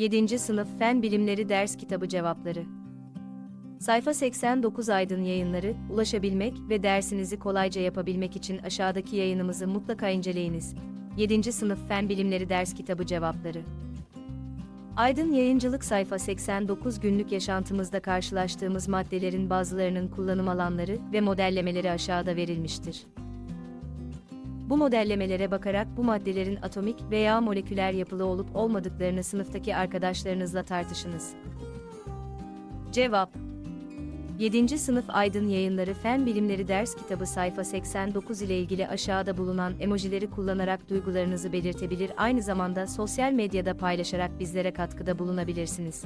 7. Sınıf Fen Bilimleri Ders Kitabı Cevapları Sayfa 89 Aydın Yayınları, ulaşabilmek ve dersinizi kolayca yapabilmek için aşağıdaki yayınımızı mutlaka inceleyiniz. 7. Sınıf Fen Bilimleri Ders Kitabı Cevapları Aydın Yayıncılık sayfa 89 günlük yaşantımızda karşılaştığımız maddelerin bazılarının kullanım alanları ve modellemeleri aşağıda verilmiştir. Bu modellemelere bakarak bu maddelerin atomik veya moleküler yapılı olup olmadıklarını sınıftaki arkadaşlarınızla tartışınız. Cevap 7. Sınıf Aydın Yayınları Fen Bilimleri Ders Kitabı sayfa 89 ile ilgili aşağıda bulunan emojileri kullanarak duygularınızı belirtebilir aynı zamanda sosyal medyada paylaşarak bizlere katkıda bulunabilirsiniz.